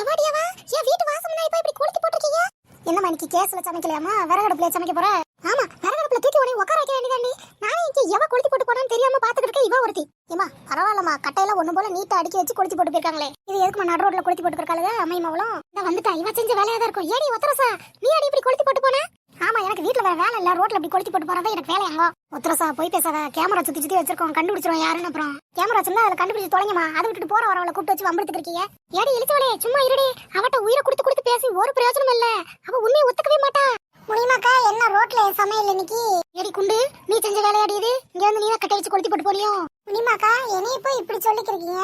எவாடியாவா? என் வீட்டு வாசம்னா இப்ப இப்படி கொளுத்தி போட்டுருக்கீங்க? என்னம்மா இன்னைக்கு கேஸ்ல சமைக்கலையாமா விறகடுப்புல சமைக்க போற? ஆமா விறகடுப்புல தூக்கி உடனே உட்கார வைக்க வேண்டியதாண்டி. நானே இங்க எவ கொளுத்தி போட்டு போறான்னு தெரியாம பாத்துக்கிட்டு இருக்க இவ ஒருத்தி. ஏமா பரவாயில்லம்மா கட்டையெல்லாம் ஒண்ணு போல நீட்டா அடுக்கி வச்சு கொளுத்தி போட்டு போயிருக்காங்களே. இது எதுக்குமா நடு ரோட்ல கொளுத்தி போட்டு இருக்காளுங்க அம்மையமாவளும் இந்த வந்துட்டா இவ செஞ்ச வேலையா தான் இருக்கும். ஏடி ஒத்தரசா நீ அடி இப்படி கொளுத்தி போட்டு போன? ஆமா எனக்கு வீட்டுல வேற வேலை இல்ல ரோட்ல இப்படி கொளுத்தி போட்டு போறதா எனக்கு வேலையாங்க. ஒத்தரசா போய் பேசாத கேமரா சுத்தி சுத்தி வச்சிருக்கோம் கண்டுபிடிச்சிரும் யாருன்னு அப்புறம். கேமரா வச்சிருந்தா அதுல கண்டுபிடிச்சு தொலைங்கம்மா. அதை விட்டுட்டு போற வரவளை கூப்பிட்டு வச்சு வம்பிடுத்துக்கு இருக்கீங்க. ஏடி இழிச்சவளே சும்மா இருடி. அவட்ட உயிரை கொடுத்து கொடுத்து பேசி ஒரு பிரயோஜனம் இல்ல. அவ உண்மையை ஒத்துக்கவே மாட்டா. முடியுமாக்கா என்ன ரோட்ல சமையல் இன்னைக்கு? ஏடி குண்டு நீ செஞ்ச வேலையாடி இது? இங்க வந்து நீ தான் கட்டை வச்சு கொளுத்தி போட்டு போறியோ? முடியுமாக்கா என்னைய போய் இப்படி சொல்லிக்கிறீங்க?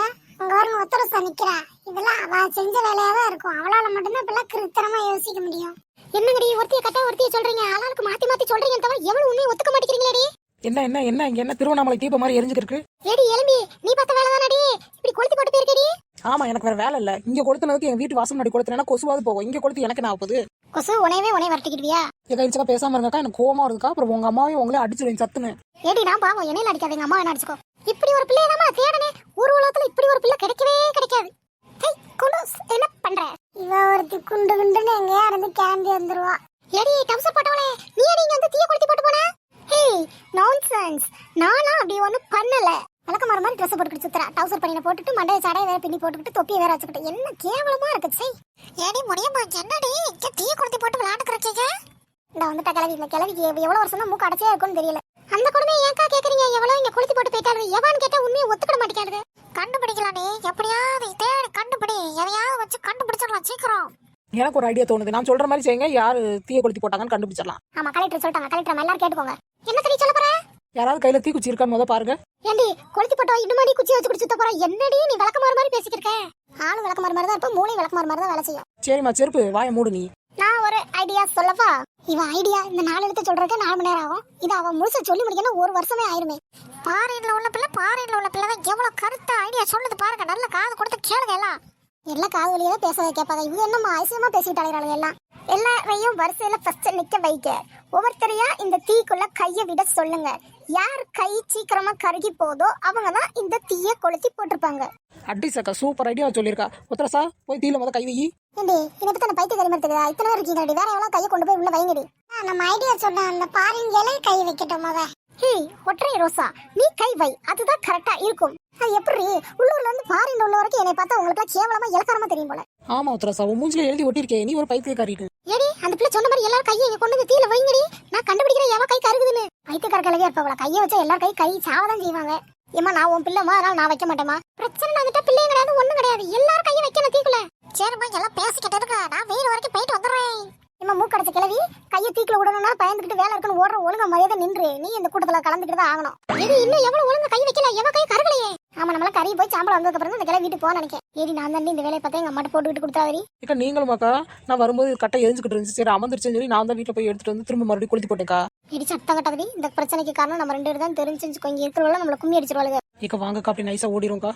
உங்க வரணும் ஒத்தரசா நிக்கிறா. இதெல்லாம் அவ செஞ்ச வேலையா தான் இருக்கும். அவளால மட்டும்தான் இப்பெல்லாம் கிருத்தரமா யோசிக்க முடியும். என்னங்கடி ஒருத்திய கட்ட ஒருத்திய சொல்றீங்க? ஆளாளுக்கு மாத்தி மாத்தி சொல்றீங்க தவிர எவ்வளவு உண்மையை ஒத்துக்க என்ன என்ன என்ன இங்க என்ன திருவண்ணாமலை தீபம் மாதிரி எரிஞ்சுக்கிருக்கு? ஏடி எலும்பி நீ பார்த்த வேலை தானடி இப்படி கொளுத்தி போட்டு போயிருக்கடி? ஆமா எனக்கு வேற வேலை இல்ல. இங்க கொளுத்துனதுக்கு என் வீட்டு வாசல் முன்னாடி கொளுத்துனா கொசுவாது போகும். இங்க கொளுத்து எனக்கு நான் போகுது கொசு உனையவே உனைய வரட்டிக்கிட்டியா எங்க இடிச்சக்கா பேசாம இருங்கக்கா எனக்கு கோவமா இருக்கா அப்புறம் உங்க அம்மாவையும் உங்களே அடிச்சிருவேன் சத்துன்னு. ஏடி நான் பாவம். என்னையில அடிக்காதீங்க அம்மா என்ன அடிச்சுக்கோ. இப்படி ஒரு பிள்ளைய தான் தேடனே ஊர் உலகத்துல இப்படி ஒரு பிள்ளை கிடைக்கவே கிடைக்காது. என்ன பண்ற? இவ ஒருத்தி குண்டு குண்டுன்னு எங்கேயா இருந்து கிளம்பி வந்துருவா. ஏடி டம்சர் போட்டவளே நீ ஏடி இங்க வந்து தீய கொளுத்தி போட்டு போன? ஹே நான்சென்ஸ் நானா அப்படி ஒண்ணும் பண்ணல. வழக்க மரம் மாதிரி ட்ரெஸ் போட்டுக்கிட்டு சுத்துறா டவுசர் பண்ணின போட்டுட்டு மண்டைய சடைய வேற பின்னி போட்டுக்கிட்டு தொப்பியை வேற வச்சுக்கிட்டு என்ன கேவலமா இருக்கு சை. ஏடி முடியுமா? என்னடி? இங்க தீய கொளுத்தி போட்டு விளையாண்டுக்கிறீங்க இந்த வந்துட்ட கிளவி இந்த கிளவிக்கு எவ்- எவ்வளவு வருஷம் தான் மூக்கு அடைச்சே இருக்கும்னு தெரியல. அந்த கொடுமையை ஏன்க்கா கேக்குறீங்க? எவ்வளவு இங்க கொளுத்தி போட்டு போயிட்டாரு. எவான்னு கேட்டா உண்மையை ஒத்துக்கிட மாட்டேங்கிறது கண்டுபிடிக்கலாம் நீ எப்படியாவது தேடி கண்டுபிடி. எதையாவது வச்சு கண்டுபிடிச்சிடலாம். சீக்கிரம். எனக்கு ஒரு ஐடியா தோணுது. நான் சொல்ற மாதிரி செய்யுங்க. யாரு தீய கொளுத்தி போட்டாங்கன்னு கண்டுபிடிச்சிடலாம். ஆமா கலெக்டர் சொல்லிட்டாங்க. கலெக்டர் எல்லாரும் கேட்டுக்கோங்க. என்ன தெரிய சொல்ல போற? யாராவது கையில தீக்குச்சி இருக்கான்னு முத பாருங்க. ஏண்டி கொளுத்தி போட்டா இன்னுமாடி குச்சி வச்சு குடிச்சு போற? என்னடி நீ விளக்கமாறு மாதிரி பேசிக்கிட்டு இருக்க? ஆளு விளக்கமாறு மாதிரி தான் இருப்ப மூளை விளக்கமாறு மாதிரி தான் வேலை செய்யும். சரிம்மா செருப்பு வாயை மூடு நீ. நான் ஒரு ஐடியா சொல்லவா? இவ ஐடியா இந்த நாலு எழுத்து சொல்றதுக்கு நாலு மணி நேரம் ஆகும். இது அவ முழுசா சொல்லி முடிக்கணும் ஒரு வருஷமே ஆயிருமே. பாறையில உள்ள பிள்ளை பாறையில உள்ள பிள்ளை தான் எவ்வளவு கருத்த ஐடியா சொல்லுது பாருங்க. நல்ல காது கொடுத்து கேளுங்க எல்லாம். எல்லாம் காது வழியா தான் பேச கேட்பாங்க. இவங்க என்னம்மா ஐசியமா பேசிட்டு அலைகிறாளுங்க எல்லாம். எல்லாரையும் வரிசையில ஃபர்ஸ்ட் நிக்க வைக்க ஒவ்வொருத்தரையா இந்த தீக்குள்ள கைய விட சொல்லுங்க. யார் கை சீக்கிரமா கருகி போதோ அவங்க தான் இந்த தீய கொளுத்தி போட்டிருப்பாங்க. அடி சக்கா சூப்பர் ஐடியா சொல்லியிருக்கா. ஒத்தரசா போய் தீல முத கை வை. ஏண்டி இதை பத்தி அந்த பைத்திய கரிமர் தெரியுதா? இத்தனை பேர் இருக்கீங்க வேற எவ்வளவு கையை கொண்டு போய் உள்ள வைங்கடி. நம்ம ஐடியா சொன்ன அந்த பாருங்களே கை வைக்கட்டும் முத. ஹே ஒற்றை ரோசா நீ கை வை. அதுதான் கரெக்டா இருக்கும். எப்படி? உள்ளூர்ல இருந்து பாரின் உள்ள வரைக்கும் என்னை பார்த்தா உங்களுக்கு கேவலமா இலக்காரமா தெரியும் போல. ஆமா ஒத்தரசா உன் மூஞ்சில எழுதி ஒட்டியிருக்கே நீ ஒரு பைத்தியக்காரிட்டு ஏடி அந்த பிள்ளை சொன்ன மாதிரி எல்லாரும் கையை இங்க கொண்டு வந்து தீல வைங்கடி. நான் கண்டுபிடிக்கிறேன் எவன் கை கருகுதுன்னு. பைத்தியக்கார கிழவியா இருப்பவள கையை வச்சா எல்லாரும் கை கை சாவதான் செய்வாங்க. ஏமா நான் உன் பிள்ளைமா அதனால நான் வைக்க மாட்டேமா பிரச்சனை வந்துட்டா பிள்ளைங்க கிடையாது ஒண்ணும் கிடையாது. எல்லாரும் கையை வைக்கணும் தீக்குள்ள சரிம்மா எல்லாம் பேசிக்கிட்டு இருக்க நான் வெயில் வரைக்கும் போயிட்டு வந்துடுறேன். இம்மா மூக்கடைச்ச கிளவி கையை தீக்குல விடணும்னா பயந்துக்கிட்டு வேலை இருக்குன்னு ஓடுற ஒழுங்கா மரியாதை நின்று. நீ இந்த கூட்டத்துல கலந்துக்கிட்டு தான் ஆகணும். இது இன்னும் எவ்வளவு ஒழுங்கா கை வைக்கல? எவ கை கருகலையே. ஆமா நம்மள கறி போய் சாம்பல் வந்ததுக்கு அப்புறம் இந்த கிளவி வீட்டுக்கு போக நினைக்கிறேன் ஏடி நான் தான் இந்த வேலையை பார்த்தா எங்க அம்மாட்ட போட்டுக்கிட்டு கொடுத்தாவரி இக்கா நீங்களும் அக்கா நான் வரும்போது கட்டை எரிஞ்சுக்கிட்டு இருந்துச்சு. சரி அமர்ந்துருச்சுன்னு சொல்லி நான் தான் வீட்டுல போய் எடுத்துட்டு வந்து திரும்ப மறுபடியும் கொளுத்தி போட்டேக்கா இடி சத்தம் கட்டவரி இந்த பிரச்சனைக்கு காரணம் நம்ம ரெண்டு பேரும் தான் தெரிஞ்சு இங்க இருக்கிறவங்க நம்மள கும்மி அடிச்சிருவாளுங்க. இக்க வாங்கக்கா அப்படி நைஸா ஓடிரும்க்கா